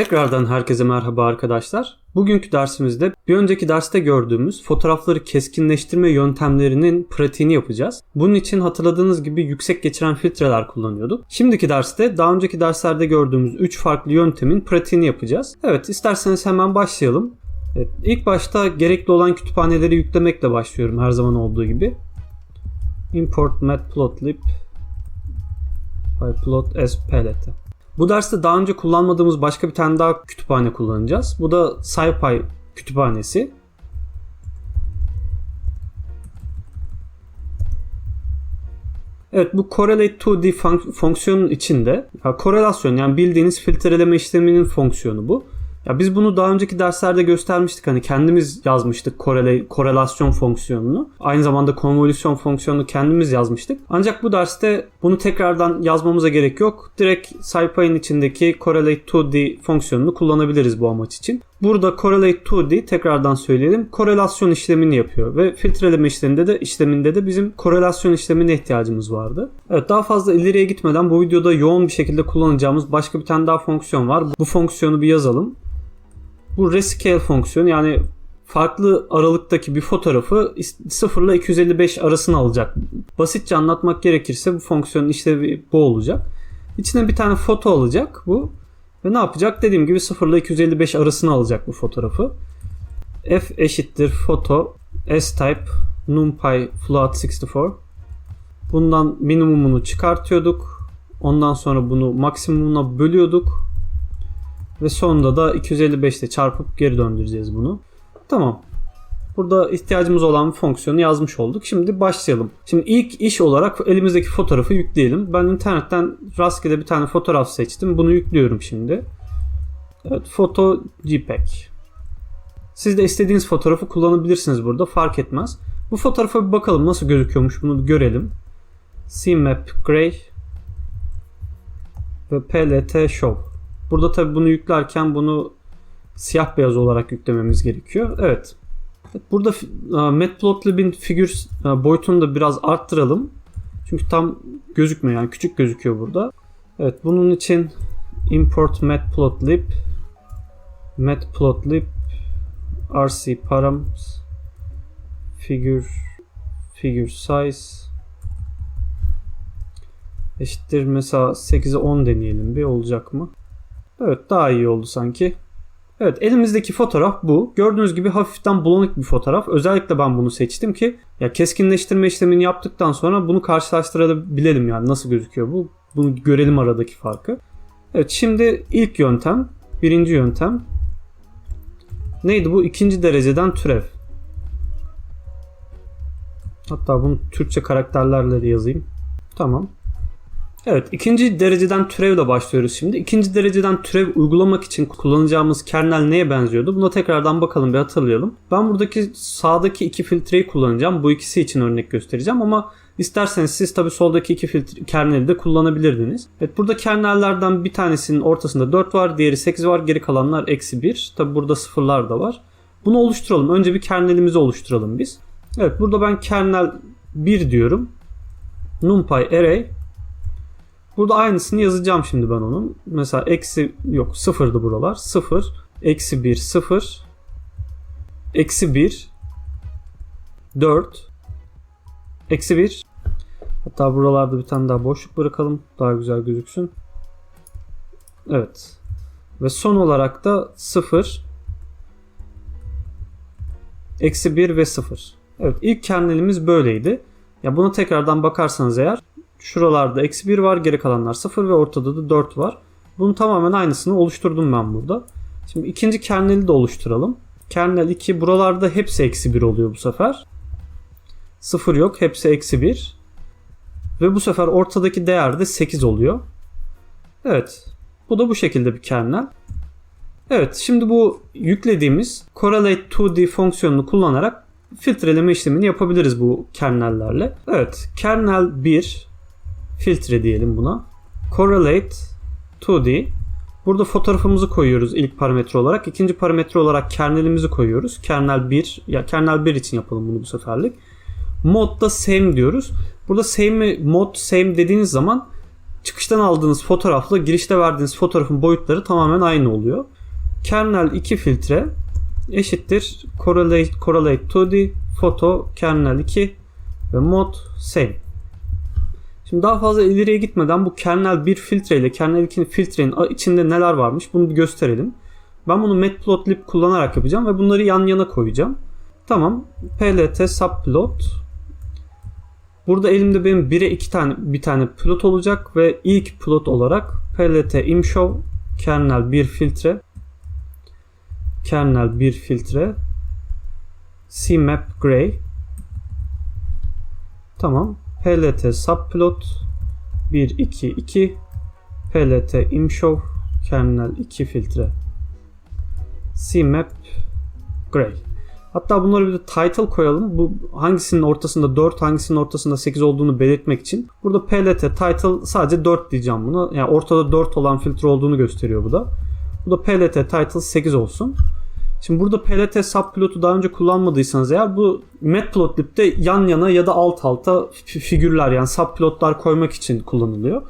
Tekrardan herkese merhaba arkadaşlar. Bugünkü dersimizde bir önceki derste gördüğümüz fotoğrafları keskinleştirme yöntemlerinin pratiğini yapacağız. Bunun için hatırladığınız gibi yüksek geçiren filtreler kullanıyorduk. Şimdiki derste daha önceki derslerde gördüğümüz 3 farklı yöntemin pratiğini yapacağız. Evet isterseniz hemen başlayalım. Evet, ilk başta gerekli olan kütüphaneleri yüklemekle başlıyorum her zaman olduğu gibi. Import matplotlib plot as palette. Bu derste daha önce kullanmadığımız başka bir tane daha kütüphane kullanacağız. Bu da SciPy kütüphanesi. Evet bu correlate to the fonksiyonun içinde ya, korelasyon yani bildiğiniz filtreleme işleminin fonksiyonu bu. Ya biz bunu daha önceki derslerde göstermiştik. Hani kendimiz yazmıştık korele, korelasyon fonksiyonunu. Aynı zamanda konvolüsyon fonksiyonunu kendimiz yazmıştık. Ancak bu derste bunu tekrardan yazmamıza gerek yok. Direkt SciPy'ın içindeki correlate to the fonksiyonunu kullanabiliriz bu amaç için. Burada correlate to the tekrardan söyleyelim. Korelasyon işlemini yapıyor ve filtreleme işleminde de işleminde de bizim korelasyon işlemine ihtiyacımız vardı. Evet daha fazla ileriye gitmeden bu videoda yoğun bir şekilde kullanacağımız başka bir tane daha fonksiyon var. Bu fonksiyonu bir yazalım. Bu rescale fonksiyonu yani farklı aralıktaki bir fotoğrafı 0 ile 255 arasını alacak. Basitçe anlatmak gerekirse bu fonksiyonun işlevi bu olacak. İçine bir tane foto alacak bu. Ve ne yapacak? Dediğim gibi 0 ile 255 arasını alacak bu fotoğrafı. f eşittir foto s type numpy float 64. Bundan minimumunu çıkartıyorduk. Ondan sonra bunu maksimumuna bölüyorduk. Ve sonunda da 255 ile çarpıp geri döndüreceğiz bunu. Tamam. Burada ihtiyacımız olan fonksiyonu yazmış olduk. Şimdi başlayalım. Şimdi ilk iş olarak elimizdeki fotoğrafı yükleyelim. Ben internetten rastgele bir tane fotoğraf seçtim. Bunu yüklüyorum şimdi. Evet, foto JPEG. Siz de istediğiniz fotoğrafı kullanabilirsiniz burada. Fark etmez. Bu fotoğrafa bir bakalım nasıl gözüküyormuş bunu bir görelim. CMap Gray ve PLT Show. Burada tabi bunu yüklerken bunu siyah beyaz olarak yüklememiz gerekiyor. Evet. Burada e, Matplotlib'in figür e, boyutunu da biraz arttıralım. Çünkü tam gözükmüyor yani küçük gözüküyor burada. Evet bunun için import matplotlib matplotlib rc params figure figure size eşittir mesela 8'e 10 deneyelim bir olacak mı? Evet daha iyi oldu sanki. Evet elimizdeki fotoğraf bu. Gördüğünüz gibi hafiften bulanık bir fotoğraf. Özellikle ben bunu seçtim ki ya keskinleştirme işlemini yaptıktan sonra bunu karşılaştırabilelim yani nasıl gözüküyor bu. Bunu görelim aradaki farkı. Evet şimdi ilk yöntem, birinci yöntem. Neydi bu? İkinci dereceden türev. Hatta bunu Türkçe karakterlerle de yazayım. Tamam. Evet ikinci dereceden türevle başlıyoruz şimdi. İkinci dereceden türev uygulamak için kullanacağımız kernel neye benziyordu? Buna tekrardan bakalım bir hatırlayalım. Ben buradaki sağdaki iki filtreyi kullanacağım. Bu ikisi için örnek göstereceğim ama isterseniz siz tabi soldaki iki filtre, kerneli de kullanabilirdiniz. Evet burada kernellerden bir tanesinin ortasında 4 var, diğeri 8 var, geri kalanlar eksi 1. Tabi burada sıfırlar da var. Bunu oluşturalım. Önce bir kernelimizi oluşturalım biz. Evet burada ben kernel 1 diyorum. NumPy array Burada aynısını yazacağım şimdi ben onun. Mesela eksi yok sıfırdı buralar. Sıfır, eksi bir, sıfır, eksi bir, dört, eksi bir. Hatta buralarda bir tane daha boşluk bırakalım. Daha güzel gözüksün. Evet. Ve son olarak da sıfır, eksi bir ve sıfır. Evet ilk kernelimiz böyleydi. Ya buna tekrardan bakarsanız eğer Şuralarda eksi 1 var. Geri kalanlar 0 ve ortada da 4 var. Bunun tamamen aynısını oluşturdum ben burada. Şimdi ikinci kerneli de oluşturalım. Kernel 2 buralarda hepsi eksi 1 oluyor bu sefer. 0 yok. Hepsi eksi 1. Ve bu sefer ortadaki değer de 8 oluyor. Evet. Bu da bu şekilde bir kernel. Evet şimdi bu yüklediğimiz correlate to the fonksiyonunu kullanarak filtreleme işlemini yapabiliriz bu kernellerle. Evet kernel 1 filtre diyelim buna. Correlate 2D. Burada fotoğrafımızı koyuyoruz ilk parametre olarak. İkinci parametre olarak kernelimizi koyuyoruz. Kernel 1 ya kernel 1 için yapalım bunu bu seferlik. Modda same diyoruz. Burada same mod same dediğiniz zaman çıkıştan aldığınız fotoğrafla girişte verdiğiniz fotoğrafın boyutları tamamen aynı oluyor. Kernel 2 filtre eşittir correlate, correlate to the photo kernel 2 ve mod same. Şimdi daha fazla ileriye gitmeden bu kernel 1 filtre ile kernel 2 filtrenin içinde neler varmış bunu bir gösterelim. Ben bunu matplotlib kullanarak yapacağım ve bunları yan yana koyacağım. Tamam. plt subplot Burada elimde benim 1'e 2 tane bir tane plot olacak ve ilk plot olarak plt imshow kernel 1 filtre kernel 1 filtre cmap gray tamam plt subplot 1 2 2 plt imshow kernel 2 filtre cmap gray Hatta bunları bir de title koyalım. Bu hangisinin ortasında 4, hangisinin ortasında 8 olduğunu belirtmek için. Burada plt title sadece 4 diyeceğim buna. Yani ortada 4 olan filtre olduğunu gösteriyor bu da. Bu da plt title 8 olsun. Şimdi burada plt subplot'u daha önce kullanmadıysanız eğer bu matplotlib'de yan yana ya da alt alta figürler yani subplotlar koymak için kullanılıyor.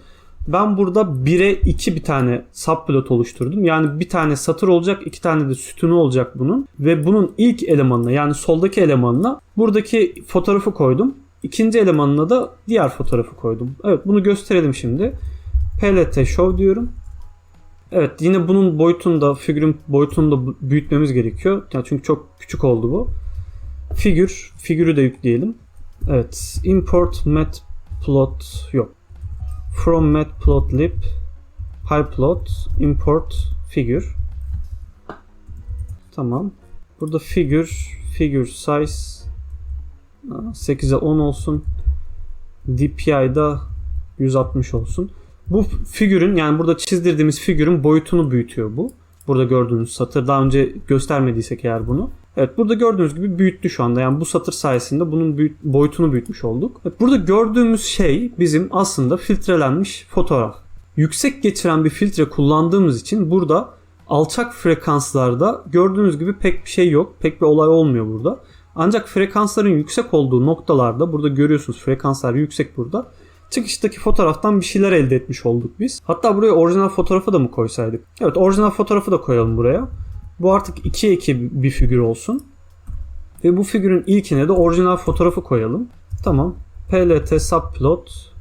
Ben burada 1'e 2 bir tane subplot oluşturdum. Yani bir tane satır olacak, iki tane de sütunu olacak bunun. Ve bunun ilk elemanına yani soldaki elemanına buradaki fotoğrafı koydum. İkinci elemanına da diğer fotoğrafı koydum. Evet bunu gösterelim şimdi. PLT show diyorum. Evet yine bunun boyutunu da figürün boyutunu da büyütmemiz gerekiyor. Yani çünkü çok küçük oldu bu. Figür, figürü de yükleyelim. Evet, import matplot yok from matplotlib pyplot import figure tamam burada figure figure size 8'e 10 olsun DPI'da 160 olsun bu figürün yani burada çizdirdiğimiz figürün boyutunu büyütüyor bu burada gördüğünüz satır daha önce göstermediysek eğer bunu Evet burada gördüğünüz gibi büyüttü şu anda. Yani bu satır sayesinde bunun büyüt, boyutunu büyütmüş olduk. Evet, burada gördüğümüz şey bizim aslında filtrelenmiş fotoğraf. Yüksek geçiren bir filtre kullandığımız için burada alçak frekanslarda gördüğünüz gibi pek bir şey yok. Pek bir olay olmuyor burada. Ancak frekansların yüksek olduğu noktalarda burada görüyorsunuz frekanslar yüksek burada. Çıkıştaki fotoğraftan bir şeyler elde etmiş olduk biz. Hatta buraya orijinal fotoğrafı da mı koysaydık? Evet orijinal fotoğrafı da koyalım buraya. Bu artık 2'ye 2 bir figür olsun. Ve bu figürün ilkine de orijinal fotoğrafı koyalım. Tamam. plt subplot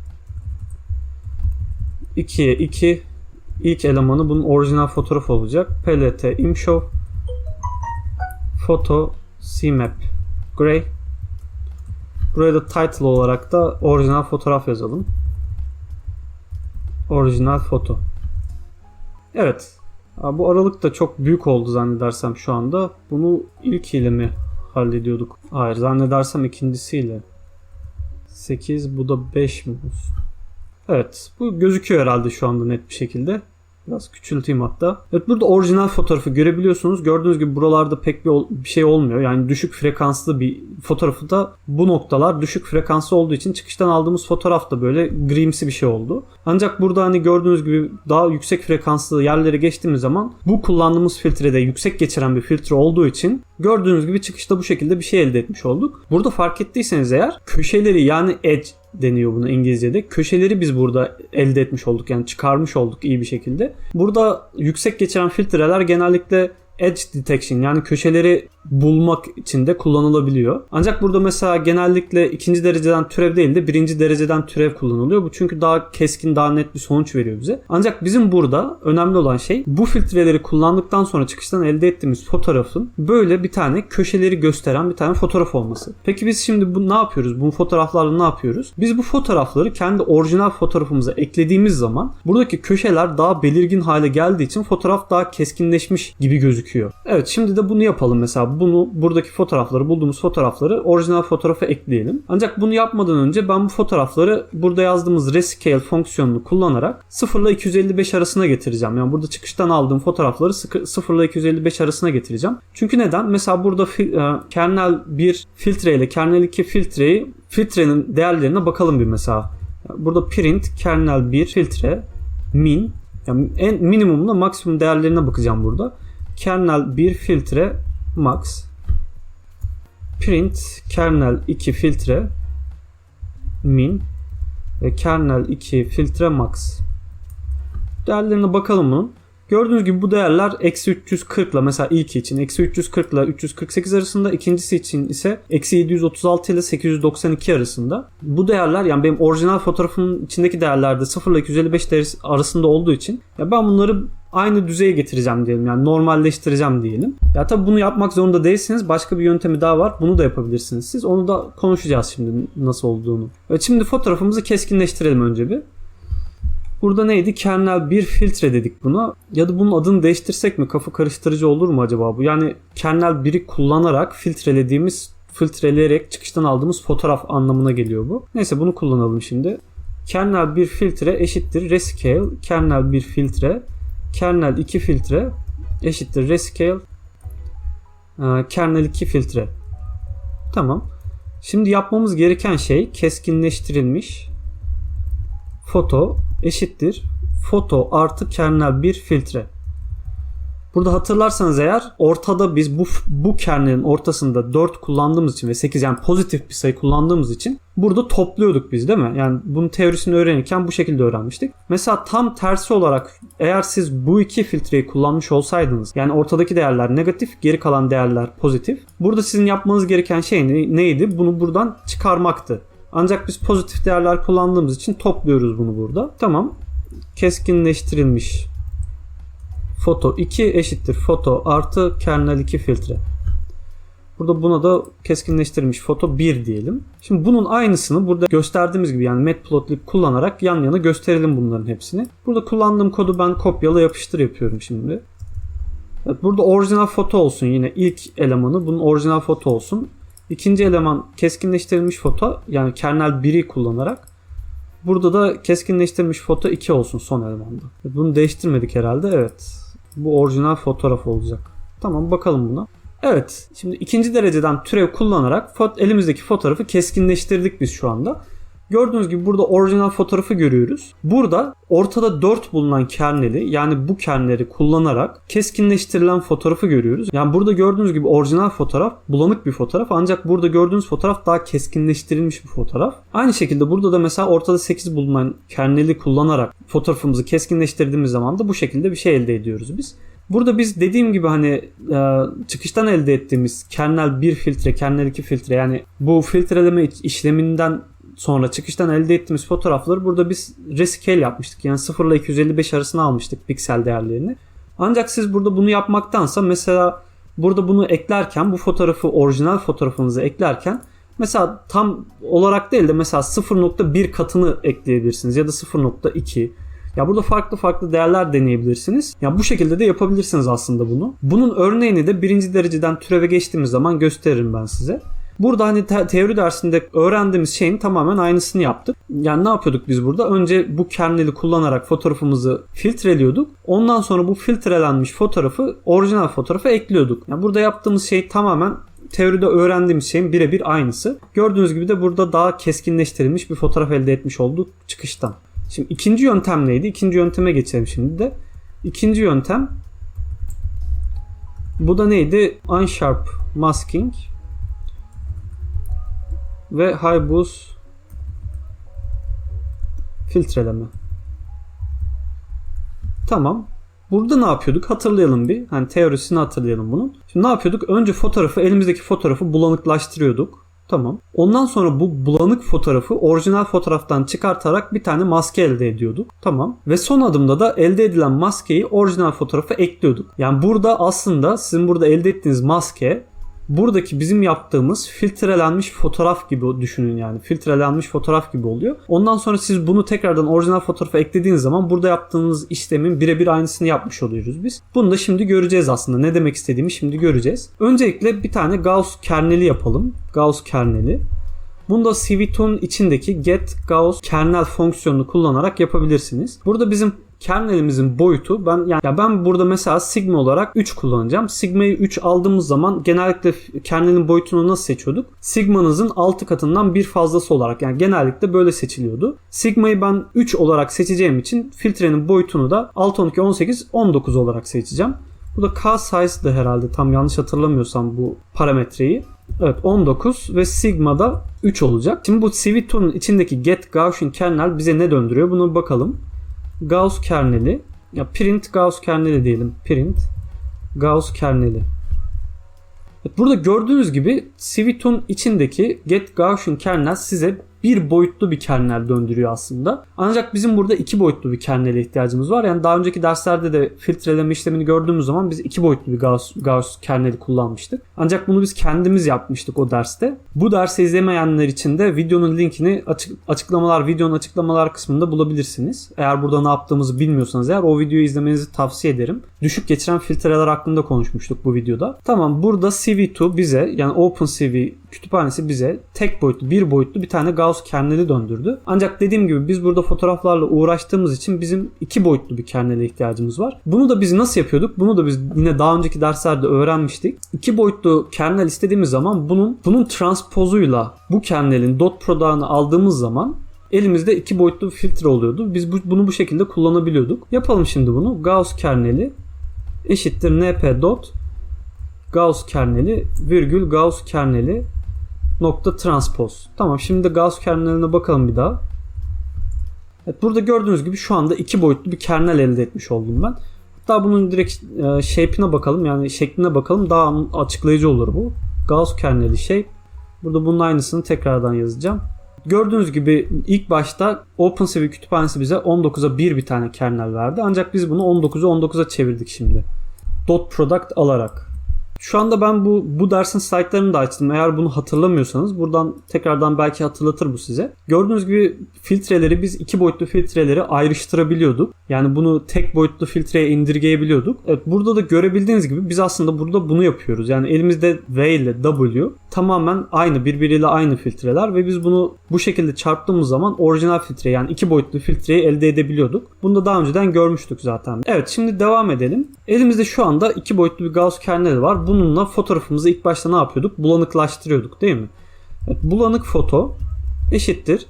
2'ye 2 ilk elemanı bunun orijinal fotoğrafı olacak. plt imshow photo cmap gray Buraya da title olarak da orijinal fotoğraf yazalım. Orijinal foto. Evet. Bu aralık da çok büyük oldu zannedersem şu anda. Bunu ilk ile mi hallediyorduk? Hayır zannedersem ikincisiyle. 8 bu da 5 mi olsun? Evet bu gözüküyor herhalde şu anda net bir şekilde. Biraz küçülteyim hatta. Evet burada orijinal fotoğrafı görebiliyorsunuz. Gördüğünüz gibi buralarda pek bir, bir şey olmuyor. Yani düşük frekanslı bir fotoğrafı da bu noktalar düşük frekanslı olduğu için çıkıştan aldığımız fotoğraf da böyle grimsi bir şey oldu. Ancak burada hani gördüğünüz gibi daha yüksek frekanslı yerleri geçtiğimiz zaman bu kullandığımız filtrede yüksek geçiren bir filtre olduğu için gördüğünüz gibi çıkışta bu şekilde bir şey elde etmiş olduk. Burada fark ettiyseniz eğer köşeleri yani edge deniyor buna İngilizce'de. Köşeleri biz burada elde etmiş olduk yani çıkarmış olduk iyi bir şekilde. Burada yüksek geçiren filtreler genellikle edge detection yani köşeleri bulmak için de kullanılabiliyor. Ancak burada mesela genellikle ikinci dereceden türev değil de birinci dereceden türev kullanılıyor. Bu çünkü daha keskin, daha net bir sonuç veriyor bize. Ancak bizim burada önemli olan şey bu filtreleri kullandıktan sonra çıkıştan elde ettiğimiz fotoğrafın böyle bir tane köşeleri gösteren bir tane fotoğraf olması. Peki biz şimdi bu ne yapıyoruz? Bu fotoğraflarla ne yapıyoruz? Biz bu fotoğrafları kendi orijinal fotoğrafımıza eklediğimiz zaman buradaki köşeler daha belirgin hale geldiği için fotoğraf daha keskinleşmiş gibi gözüküyor. Evet şimdi de bunu yapalım mesela bunu buradaki fotoğrafları bulduğumuz fotoğrafları orijinal fotoğrafa ekleyelim. Ancak bunu yapmadan önce ben bu fotoğrafları burada yazdığımız rescale fonksiyonunu kullanarak 0 ile 255 arasına getireceğim. Yani burada çıkıştan aldığım fotoğrafları 0 ile 255 arasına getireceğim. Çünkü neden? Mesela burada e, kernel 1 filtre ile kernel 2 filtreyi filtrenin değerlerine bakalım bir mesela. Burada print kernel 1 filtre min yani en minimumla maksimum değerlerine bakacağım burada. Kernel 1 filtre max print kernel 2 filtre min ve kernel 2 filtre max. Değerlerine bakalım bunun. Gördüğünüz gibi bu değerler eksi 340 ile mesela ilki için eksi 340 ile 348 arasında ikincisi için ise eksi 736 ile 892 arasında. Bu değerler yani benim orijinal fotoğrafımın içindeki değerlerde 0 ile 255 değeri arasında olduğu için ya ben bunları aynı düzeye getireceğim diyelim yani normalleştireceğim diyelim. Ya tabi bunu yapmak zorunda değilsiniz. Başka bir yöntemi daha var. Bunu da yapabilirsiniz siz. Onu da konuşacağız şimdi nasıl olduğunu. Evet şimdi fotoğrafımızı keskinleştirelim önce bir. Burada neydi? Kernel 1 filtre dedik buna. Ya da bunun adını değiştirsek mi? Kafa karıştırıcı olur mu acaba bu? Yani kernel 1'i kullanarak filtrelediğimiz, filtreleyerek çıkıştan aldığımız fotoğraf anlamına geliyor bu. Neyse bunu kullanalım şimdi. Kernel 1 filtre eşittir rescale. Kernel 1 filtre. Kernel 2 filtre eşittir rescale. Ee, Kernel 2 filtre. Tamam. Şimdi yapmamız gereken şey keskinleştirilmiş foto eşittir foto artı kernel 1 filtre. Burada hatırlarsanız eğer ortada biz bu bu kernelin ortasında 4 kullandığımız için ve 8 yani pozitif bir sayı kullandığımız için burada topluyorduk biz değil mi? Yani bunun teorisini öğrenirken bu şekilde öğrenmiştik. Mesela tam tersi olarak eğer siz bu iki filtreyi kullanmış olsaydınız yani ortadaki değerler negatif geri kalan değerler pozitif. Burada sizin yapmanız gereken şey neydi? Bunu buradan çıkarmaktı. Ancak biz pozitif değerler kullandığımız için topluyoruz bunu burada. Tamam. Keskinleştirilmiş foto 2 eşittir foto artı kernel 2 filtre. Burada buna da keskinleştirilmiş foto 1 diyelim. Şimdi bunun aynısını burada gösterdiğimiz gibi yani matplotlib kullanarak yan yana gösterelim bunların hepsini. Burada kullandığım kodu ben kopyala yapıştır yapıyorum şimdi. Evet, burada orijinal foto olsun yine ilk elemanı bunun orijinal foto olsun. İkinci eleman keskinleştirilmiş foto yani kernel 1'i kullanarak. Burada da keskinleştirilmiş foto 2 olsun son elemanda. Bunu değiştirmedik herhalde. Evet. Bu orijinal fotoğraf olacak. Tamam bakalım buna. Evet. Şimdi ikinci dereceden türev kullanarak elimizdeki fotoğrafı keskinleştirdik biz şu anda. Gördüğünüz gibi burada orijinal fotoğrafı görüyoruz. Burada ortada 4 bulunan kerneli yani bu kernleri kullanarak keskinleştirilen fotoğrafı görüyoruz. Yani burada gördüğünüz gibi orijinal fotoğraf bulanık bir fotoğraf ancak burada gördüğünüz fotoğraf daha keskinleştirilmiş bir fotoğraf. Aynı şekilde burada da mesela ortada 8 bulunan kerneli kullanarak fotoğrafımızı keskinleştirdiğimiz zaman da bu şekilde bir şey elde ediyoruz biz. Burada biz dediğim gibi hani e, çıkıştan elde ettiğimiz kernel 1 filtre, kernel 2 filtre yani bu filtreleme işleminden sonra çıkıştan elde ettiğimiz fotoğrafları burada biz rescale yapmıştık. Yani 0 ile 255 arasına almıştık piksel değerlerini. Ancak siz burada bunu yapmaktansa mesela burada bunu eklerken bu fotoğrafı orijinal fotoğrafınıza eklerken mesela tam olarak değil de mesela 0.1 katını ekleyebilirsiniz ya da 0.2 ya burada farklı farklı değerler deneyebilirsiniz. Ya bu şekilde de yapabilirsiniz aslında bunu. Bunun örneğini de birinci dereceden türeve geçtiğimiz zaman gösteririm ben size. Burada hani te- teori dersinde öğrendiğimiz şeyin tamamen aynısını yaptık. Yani ne yapıyorduk biz burada? Önce bu kerneli kullanarak fotoğrafımızı filtreliyorduk. Ondan sonra bu filtrelenmiş fotoğrafı orijinal fotoğrafa ekliyorduk. Yani burada yaptığımız şey tamamen teoride öğrendiğimiz şeyin birebir aynısı. Gördüğünüz gibi de burada daha keskinleştirilmiş bir fotoğraf elde etmiş olduk çıkıştan. Şimdi ikinci yöntem neydi? İkinci yönteme geçelim şimdi de. İkinci yöntem bu da neydi? Unsharp masking ve boost filtreleme. Tamam. Burada ne yapıyorduk? Hatırlayalım bir. Hani teorisini hatırlayalım bunun. Şimdi ne yapıyorduk? Önce fotoğrafı, elimizdeki fotoğrafı bulanıklaştırıyorduk. Tamam. Ondan sonra bu bulanık fotoğrafı orijinal fotoğraftan çıkartarak bir tane maske elde ediyorduk. Tamam. Ve son adımda da elde edilen maskeyi orijinal fotoğrafa ekliyorduk. Yani burada aslında sizin burada elde ettiğiniz maske buradaki bizim yaptığımız filtrelenmiş fotoğraf gibi düşünün yani. Filtrelenmiş fotoğraf gibi oluyor. Ondan sonra siz bunu tekrardan orijinal fotoğrafa eklediğiniz zaman burada yaptığınız işlemin birebir aynısını yapmış oluyoruz biz. Bunu da şimdi göreceğiz aslında. Ne demek istediğimi şimdi göreceğiz. Öncelikle bir tane Gauss kerneli yapalım. Gauss kerneli. Bunu da CVTO'nun içindeki get Gauss kernel fonksiyonunu kullanarak yapabilirsiniz. Burada bizim kernelimizin boyutu ben yani ya ben burada mesela sigma olarak 3 kullanacağım. Sigma'yı 3 aldığımız zaman genellikle kernelin boyutunu nasıl seçiyorduk? Sigma'nızın 6 katından bir fazlası olarak yani genellikle böyle seçiliyordu. Sigma'yı ben 3 olarak seçeceğim için filtrenin boyutunu da 6 12 18 19 olarak seçeceğim. Bu da K size'dı herhalde tam yanlış hatırlamıyorsam bu parametreyi. Evet 19 ve sigma da 3 olacak. Şimdi bu CV2'nun içindeki get Gaussian kernel bize ne döndürüyor? Bunu bakalım. Gauss kerneli ya print Gauss kerneli diyelim. Print Gauss kerneli. Burada gördüğünüz gibi Civit'un içindeki get Gaussian kernel size bir boyutlu bir kernel döndürüyor aslında. Ancak bizim burada iki boyutlu bir kernele ihtiyacımız var. Yani daha önceki derslerde de filtreleme işlemini gördüğümüz zaman biz iki boyutlu bir Gauss, Gauss kerneli kullanmıştık. Ancak bunu biz kendimiz yapmıştık o derste. Bu dersi izlemeyenler için de videonun linkini açık, açıklamalar, videonun açıklamalar kısmında bulabilirsiniz. Eğer burada ne yaptığımızı bilmiyorsanız eğer o videoyu izlemenizi tavsiye ederim. Düşük geçiren filtreler hakkında konuşmuştuk bu videoda. Tamam burada CV2 bize yani OpenCV kütüphanesi bize tek boyutlu bir boyutlu bir tane Gauss kerneli döndürdü. Ancak dediğim gibi biz burada fotoğraflarla uğraştığımız için bizim iki boyutlu bir kernele ihtiyacımız var. Bunu da biz nasıl yapıyorduk? Bunu da biz yine daha önceki derslerde öğrenmiştik. İki boyutlu kernel istediğimiz zaman bunun bunun transpozuyla bu kernelin dot product'ını aldığımız zaman elimizde iki boyutlu bir filtre oluyordu. Biz bu, bunu bu şekilde kullanabiliyorduk. Yapalım şimdi bunu. Gauss kerneli eşittir np dot Gauss kerneli virgül Gauss kerneli nokta transpoz. Tamam şimdi de Gauss kerneline bakalım bir daha. Evet, burada gördüğünüz gibi şu anda iki boyutlu bir kernel elde etmiş oldum ben. Hatta bunun direkt e, shape'ine bakalım yani şekline bakalım daha açıklayıcı olur bu. Gauss kerneli shape. Burada bunun aynısını tekrardan yazacağım. Gördüğünüz gibi ilk başta OpenCV kütüphanesi bize 19'a 1 bir tane kernel verdi. Ancak biz bunu 19'a 19'a çevirdik şimdi. Dot product alarak. Şu anda ben bu bu dersin slaytlarını da açtım. Eğer bunu hatırlamıyorsanız buradan tekrardan belki hatırlatır bu size. Gördüğünüz gibi filtreleri biz iki boyutlu filtreleri ayrıştırabiliyorduk. Yani bunu tek boyutlu filtreye indirgeyebiliyorduk. Evet burada da görebildiğiniz gibi biz aslında burada bunu yapıyoruz. Yani elimizde V ile W tamamen aynı birbiriyle aynı filtreler ve biz bunu bu şekilde çarptığımız zaman orijinal filtre yani iki boyutlu filtreyi elde edebiliyorduk. Bunu da daha önceden görmüştük zaten. Evet şimdi devam edelim. Elimizde şu anda iki boyutlu bir Gauss kerneli var. Bununla fotoğrafımızı ilk başta ne yapıyorduk? Bulanıklaştırıyorduk değil mi? Bulanık foto eşittir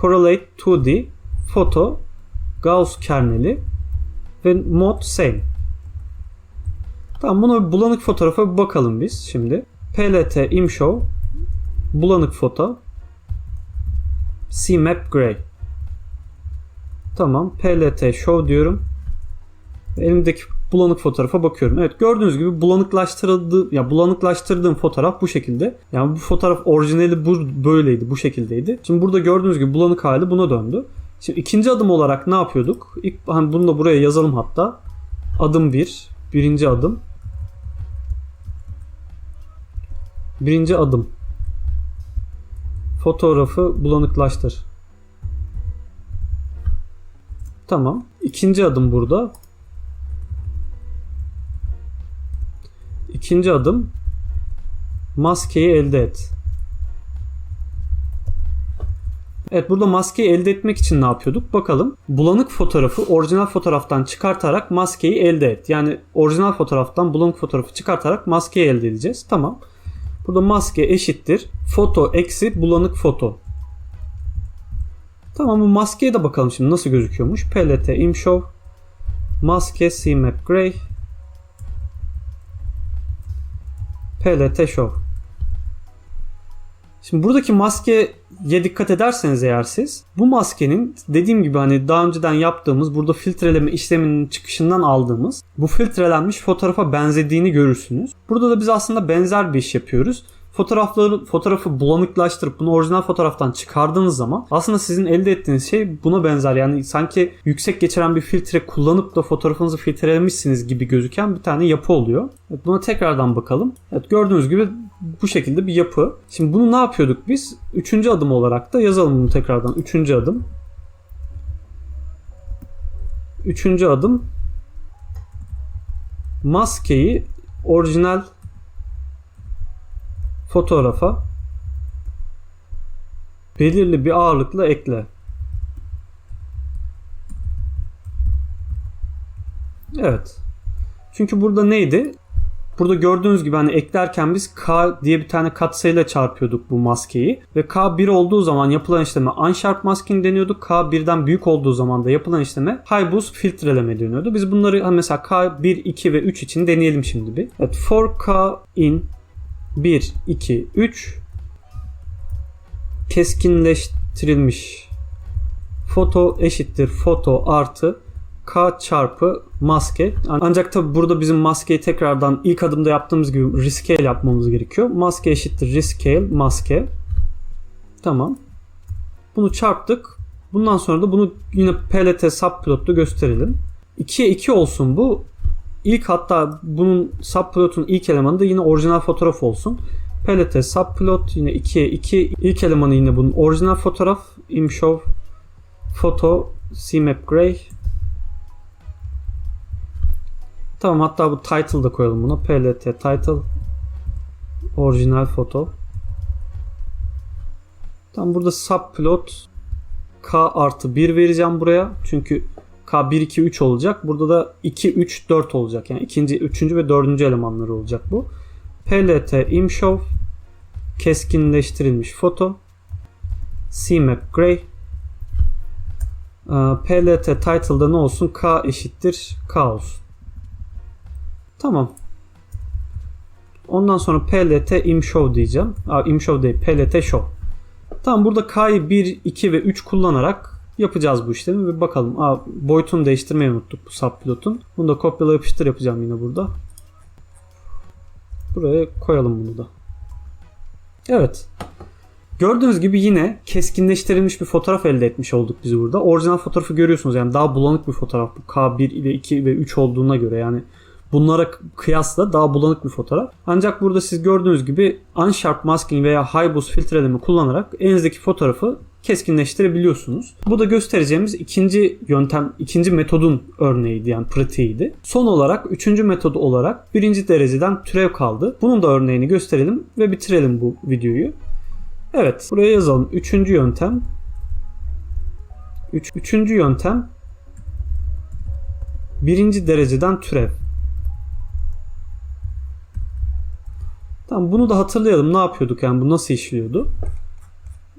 correlate 2D foto Gauss kerneli ve mod same. Tamam buna bir bulanık fotoğrafa bakalım biz şimdi. PLT imshow bulanık foto CMap gray. Tamam PLT show diyorum. Elimdeki bulanık fotoğrafa bakıyorum. Evet gördüğünüz gibi bulanıklaştırıldı ya bulanıklaştırdığım fotoğraf bu şekilde. Yani bu fotoğraf orijinali bu böyleydi, bu şekildeydi. Şimdi burada gördüğünüz gibi bulanık hali buna döndü. Şimdi ikinci adım olarak ne yapıyorduk? İlk hani bunu da buraya yazalım hatta. Adım 1. Bir, birinci adım. Birinci adım. Fotoğrafı bulanıklaştır. Tamam. İkinci adım burada. İkinci adım maskeyi elde et. Evet burada maskeyi elde etmek için ne yapıyorduk? Bakalım. Bulanık fotoğrafı orijinal fotoğraftan çıkartarak maskeyi elde et. Yani orijinal fotoğraftan bulanık fotoğrafı çıkartarak maskeyi elde edeceğiz. Tamam. Burada maske eşittir. Foto eksi bulanık foto. Tamam bu maskeye de bakalım şimdi nasıl gözüküyormuş. PLT imshow maske cmap gray PLT show. Şimdi buradaki maskeye dikkat ederseniz eğer siz bu maskenin dediğim gibi hani daha önceden yaptığımız burada filtreleme işleminin çıkışından aldığımız bu filtrelenmiş fotoğrafa benzediğini görürsünüz. Burada da biz aslında benzer bir iş yapıyoruz fotoğrafları fotoğrafı bulanıklaştırıp bunu orijinal fotoğraftan çıkardığınız zaman aslında sizin elde ettiğiniz şey buna benzer. Yani sanki yüksek geçiren bir filtre kullanıp da fotoğrafınızı filtrelemişsiniz gibi gözüken bir tane yapı oluyor. Evet, buna tekrardan bakalım. Evet, gördüğünüz gibi bu şekilde bir yapı. Şimdi bunu ne yapıyorduk biz? Üçüncü adım olarak da yazalım bunu tekrardan. Üçüncü adım. Üçüncü adım maskeyi orijinal fotoğrafa belirli bir ağırlıkla ekle. Evet. Çünkü burada neydi? Burada gördüğünüz gibi hani eklerken biz K diye bir tane katsayıyla çarpıyorduk bu maskeyi. Ve K 1 olduğu zaman yapılan işleme unsharp masking deniyordu. K 1'den büyük olduğu zaman da yapılan işleme high boost filtreleme deniyordu. Biz bunları mesela K 1, 2 ve 3 için deneyelim şimdi bir. Evet for K in 1, 2, 3 keskinleştirilmiş foto eşittir foto artı K çarpı maske. Ancak tabi burada bizim maskeyi tekrardan ilk adımda yaptığımız gibi rescale yapmamız gerekiyor. Maske eşittir rescale maske. Tamam. Bunu çarptık. Bundan sonra da bunu yine PLT subplot'ta gösterelim. 2'ye 2 olsun bu. İlk hatta bunun subplot'un ilk elemanı da yine orijinal fotoğraf olsun. PLT subplot yine 2'ye 2. İlk elemanı yine bunun orijinal fotoğraf. Imshow photo CMap gray. Tamam hatta bu title da koyalım buna. PLT title orijinal foto. Tam burada subplot K artı 1 vereceğim buraya. Çünkü K 1 2 3 olacak. Burada da 2 3 4 olacak. Yani ikinci, üçüncü ve dördüncü elemanları olacak bu. PLT imshow keskinleştirilmiş foto CMap gray PLT title'da ne olsun? K eşittir K olsun. Tamam. Ondan sonra PLT imshow diyeceğim. Aa, imshow değil PLT show. Tamam burada K'yı 1, 2 ve 3 kullanarak yapacağız bu işlemi ve bakalım. Aa, boyutunu değiştirmeyi unuttuk bu subpilotun. Bunu da kopyala yapıştır yapacağım yine burada. Buraya koyalım bunu da. Evet. Gördüğünüz gibi yine keskinleştirilmiş bir fotoğraf elde etmiş olduk biz burada. Orijinal fotoğrafı görüyorsunuz yani daha bulanık bir fotoğraf bu K1 ile 2 ve 3 olduğuna göre yani bunlara kıyasla daha bulanık bir fotoğraf. Ancak burada siz gördüğünüz gibi unsharp masking veya high boost filtreleme kullanarak elinizdeki fotoğrafı keskinleştirebiliyorsunuz. Bu da göstereceğimiz ikinci yöntem, ikinci metodun örneğiydi yani pratiğiydi. Son olarak üçüncü metodu olarak birinci dereceden türev kaldı. Bunun da örneğini gösterelim ve bitirelim bu videoyu. Evet buraya yazalım. Üçüncü yöntem. Üç, üçüncü yöntem birinci dereceden türev. Tamam bunu da hatırlayalım. Ne yapıyorduk yani bu nasıl işliyordu?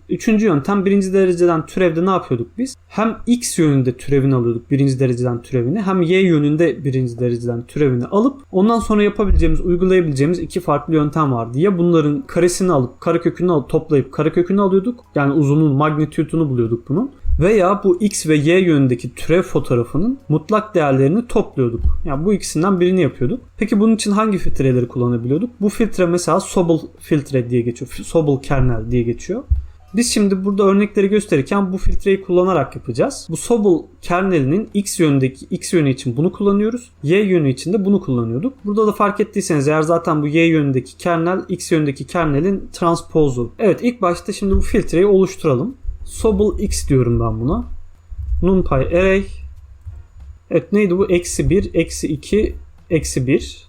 Üçüncü yöntem birinci dereceden türevde ne yapıyorduk biz? Hem x yönünde türevini alıyorduk birinci dereceden türevini hem y yönünde birinci dereceden türevini alıp ondan sonra yapabileceğimiz, uygulayabileceğimiz iki farklı yöntem vardı. Ya bunların karesini alıp karekökünü alıp toplayıp karekökünü alıyorduk. Yani uzunluğun magnitüdünü buluyorduk bunun. Veya bu x ve y yönündeki türev fotoğrafının mutlak değerlerini topluyorduk. Yani bu ikisinden birini yapıyorduk. Peki bunun için hangi filtreleri kullanabiliyorduk? Bu filtre mesela Sobel filtre diye geçiyor. Sobel kernel diye geçiyor. Biz şimdi burada örnekleri gösterirken bu filtreyi kullanarak yapacağız. Bu Sobel kernelinin x yönündeki x yönü için bunu kullanıyoruz. Y yönü için de bunu kullanıyorduk. Burada da fark ettiyseniz eğer zaten bu y yönündeki kernel x yönündeki kernelin transpozu. Evet ilk başta şimdi bu filtreyi oluşturalım. Sobel x diyorum ben buna. NumPy array. Evet neydi bu? Eksi 1, eksi 2, eksi 1.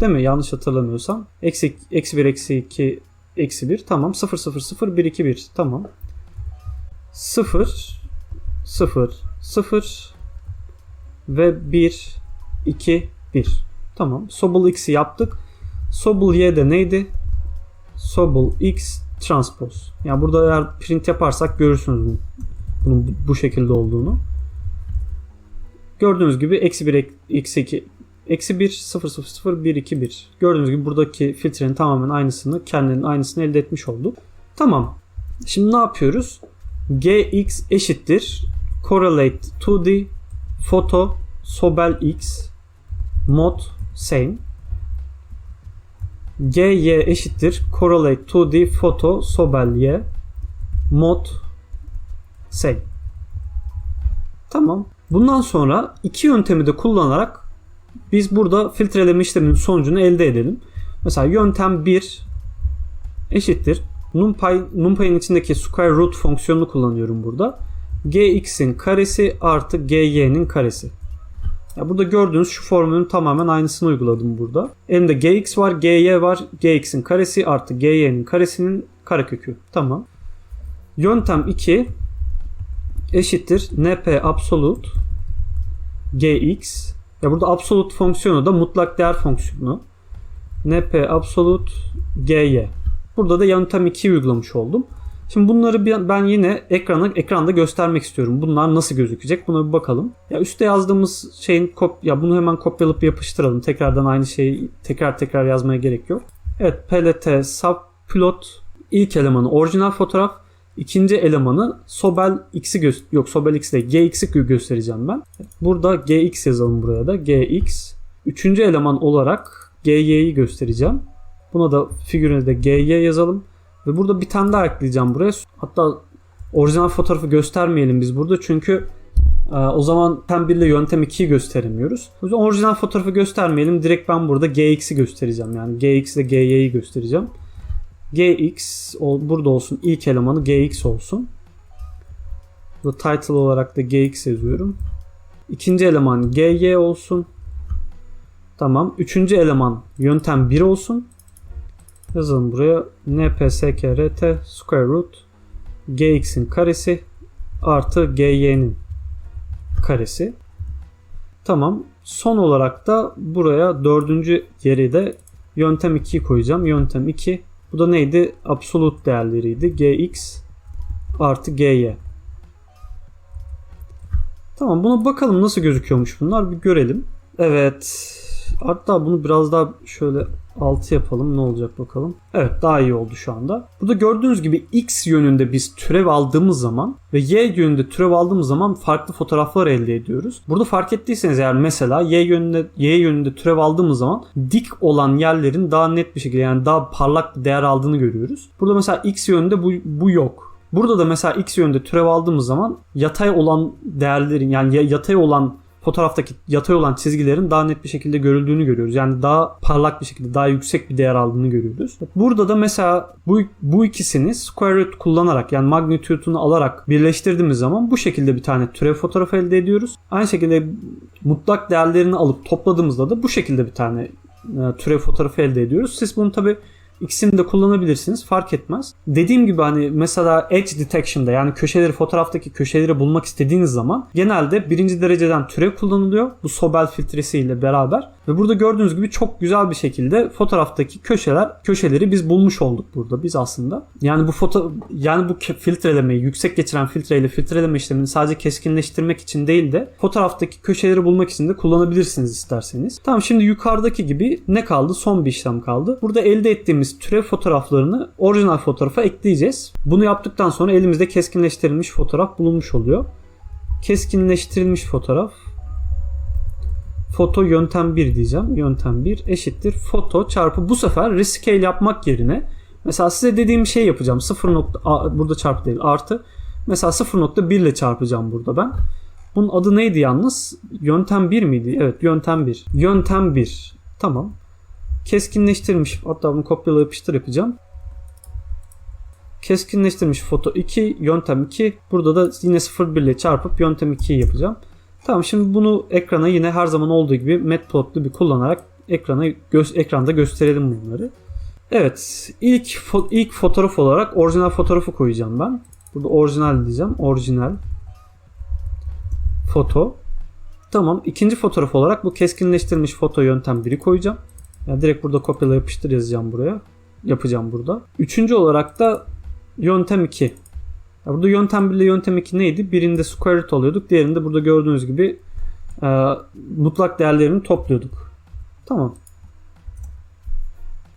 Değil mi? Yanlış hatırlamıyorsam. Eksi, eksi 1, eksi 2, eksi 1. Tamam. 0, 0, 0, 1, 2, 1. Tamam. 0, 0, 0 ve 1, 2, 1. Tamam. Sobel x'i yaptık. Sobel y de neydi? Sobel x transpose. Yani burada eğer print yaparsak görürsünüz bunu. Bunun bu şekilde olduğunu. Gördüğünüz gibi eksi 1 eksi 2 eksi 1 0 0 0 1 2 1. Gördüğünüz gibi buradaki filtrenin tamamen aynısını kendinin aynısını elde etmiş olduk. Tamam. Şimdi ne yapıyoruz? gx eşittir correlate to the photo sobel x mod same gy eşittir correlate to the photo sobel y mod same. Tamam. Bundan sonra iki yöntemi de kullanarak biz burada filtreleme işleminin sonucunu elde edelim. Mesela yöntem 1 eşittir. NumPy, NumPy'nin içindeki square root fonksiyonunu kullanıyorum burada. gx'in karesi artı gy'nin karesi. Ya burada gördüğünüz şu formülün tamamen aynısını uyguladım burada. Elimde gx var, gy var. gx'in karesi artı gy'nin karesinin karekökü. Tamam. Yöntem 2 eşittir np absolute gx. Ya burada absolute fonksiyonu da mutlak değer fonksiyonu. np absolute gy. Burada da yöntem 2'yi uygulamış oldum. Şimdi bunları ben yine ekrana ekranda göstermek istiyorum. Bunlar nasıl gözükecek? Buna bir bakalım. Ya üstte yazdığımız şeyin kop ya bunu hemen kopyalayıp yapıştıralım. Tekrardan aynı şeyi tekrar tekrar yazmaya gerek yok. Evet, PLT subplot ilk elemanı orijinal fotoğraf, ikinci elemanı Sobel X'i yok Sobel X değil GX'i gö- göstereceğim ben. Burada GX yazalım buraya da GX. Üçüncü eleman olarak GY'yi göstereceğim. Buna da figürüne de GY yazalım. Ve burada bir tane daha ekleyeceğim buraya. Hatta orijinal fotoğrafı göstermeyelim biz burada çünkü e, o zaman yöntem 1 ile yöntem 2'yi gösteremiyoruz. O yüzden orijinal fotoğrafı göstermeyelim. Direkt ben burada GX'i göstereceğim. Yani GX ile GY'yi göstereceğim. GX burada olsun. İlk elemanı GX olsun. Burada title olarak da GX yazıyorum. İkinci eleman GY olsun. Tamam. Üçüncü eleman yöntem 1 olsun. Yazalım buraya. npskrt square root gx'in karesi artı gy'nin karesi. Tamam. Son olarak da buraya dördüncü yeri de yöntem 2'yi koyacağım. Yöntem 2. Bu da neydi? Absolute değerleriydi. gx artı gy. Tamam buna bakalım nasıl gözüküyormuş bunlar bir görelim. Evet. Hatta bunu biraz daha şöyle altı yapalım ne olacak bakalım. Evet daha iyi oldu şu anda. Burada gördüğünüz gibi x yönünde biz türev aldığımız zaman ve y yönünde türev aldığımız zaman farklı fotoğraflar elde ediyoruz. Burada fark ettiyseniz eğer mesela y yönünde y yönünde türev aldığımız zaman dik olan yerlerin daha net bir şekilde yani daha parlak bir değer aldığını görüyoruz. Burada mesela x yönünde bu, bu yok. Burada da mesela x yönünde türev aldığımız zaman yatay olan değerlerin yani ya- yatay olan fotoğraftaki yatay olan çizgilerin daha net bir şekilde görüldüğünü görüyoruz. Yani daha parlak bir şekilde daha yüksek bir değer aldığını görüyoruz. Burada da mesela bu, bu ikisini square root kullanarak yani magnitude'unu alarak birleştirdiğimiz zaman bu şekilde bir tane türev fotoğrafı elde ediyoruz. Aynı şekilde mutlak değerlerini alıp topladığımızda da bu şekilde bir tane e, türev fotoğrafı elde ediyoruz. Siz bunu tabi İkisini de kullanabilirsiniz. Fark etmez. Dediğim gibi hani mesela edge detection'da yani köşeleri fotoğraftaki köşeleri bulmak istediğiniz zaman genelde birinci dereceden türev kullanılıyor. Bu Sobel filtresiyle beraber. Ve burada gördüğünüz gibi çok güzel bir şekilde fotoğraftaki köşeler köşeleri biz bulmuş olduk burada biz aslında. Yani bu foto yani bu filtrelemeyi yüksek geçiren filtreyle filtreleme işlemini sadece keskinleştirmek için değil de fotoğraftaki köşeleri bulmak için de kullanabilirsiniz isterseniz. Tamam şimdi yukarıdaki gibi ne kaldı? Son bir işlem kaldı. Burada elde ettiğimiz türev fotoğraflarını orijinal fotoğrafa ekleyeceğiz. Bunu yaptıktan sonra elimizde keskinleştirilmiş fotoğraf bulunmuş oluyor. Keskinleştirilmiş fotoğraf foto yöntem 1 diyeceğim. Yöntem 1 eşittir foto çarpı bu sefer rescale yapmak yerine mesela size dediğim şey yapacağım. 0. Nokta, burada çarpı değil artı. Mesela 0.1 ile çarpacağım burada ben. Bunun adı neydi yalnız? Yöntem 1 miydi? Evet yöntem 1. Yöntem 1. Tamam. Keskinleştirilmiş. Hatta bunu kopyala yapıştır yapacağım. Keskinleştirilmiş foto 2, yöntem 2. Burada da yine 0.1 ile çarpıp yöntem 2'yi yapacağım. Tamam şimdi bunu ekrana yine her zaman olduğu gibi matplot'lu bir kullanarak ekrana gö- ekranda gösterelim bunları. Evet, ilk fo- ilk fotoğraf olarak orijinal fotoğrafı koyacağım ben. Burada orijinal diyeceğim. Orijinal foto. Tamam. ikinci fotoğraf olarak bu keskinleştirilmiş foto yöntem 1'i koyacağım. Yani direkt burada kopyala yapıştır yazacağım buraya. Yapacağım burada. Üçüncü olarak da yöntem 2. Ya burada yöntem 1 ile yöntem 2 neydi? Birinde square root alıyorduk. Diğerinde burada gördüğünüz gibi e, mutlak değerlerini topluyorduk. Tamam.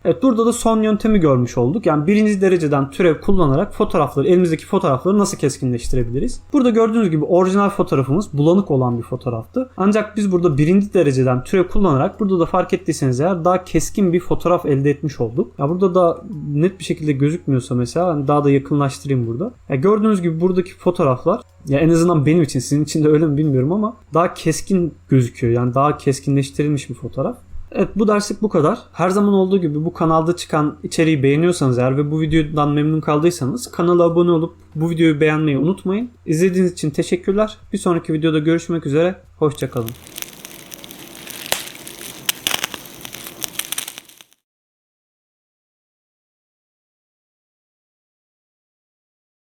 Evet burada da son yöntemi görmüş olduk. Yani birinci dereceden türev kullanarak fotoğrafları, elimizdeki fotoğrafları nasıl keskinleştirebiliriz? Burada gördüğünüz gibi orijinal fotoğrafımız bulanık olan bir fotoğraftı. Ancak biz burada birinci dereceden türev kullanarak burada da fark ettiyseniz eğer daha keskin bir fotoğraf elde etmiş olduk. Ya burada da net bir şekilde gözükmüyorsa mesela hani daha da yakınlaştırayım burada. Ya gördüğünüz gibi buradaki fotoğraflar ya en azından benim için sizin için de öyle mi bilmiyorum ama daha keskin gözüküyor. Yani daha keskinleştirilmiş bir fotoğraf. Evet bu derslik bu kadar. Her zaman olduğu gibi bu kanalda çıkan içeriği beğeniyorsanız eğer ve bu videodan memnun kaldıysanız kanala abone olup bu videoyu beğenmeyi unutmayın. İzlediğiniz için teşekkürler. Bir sonraki videoda görüşmek üzere. Hoşçakalın.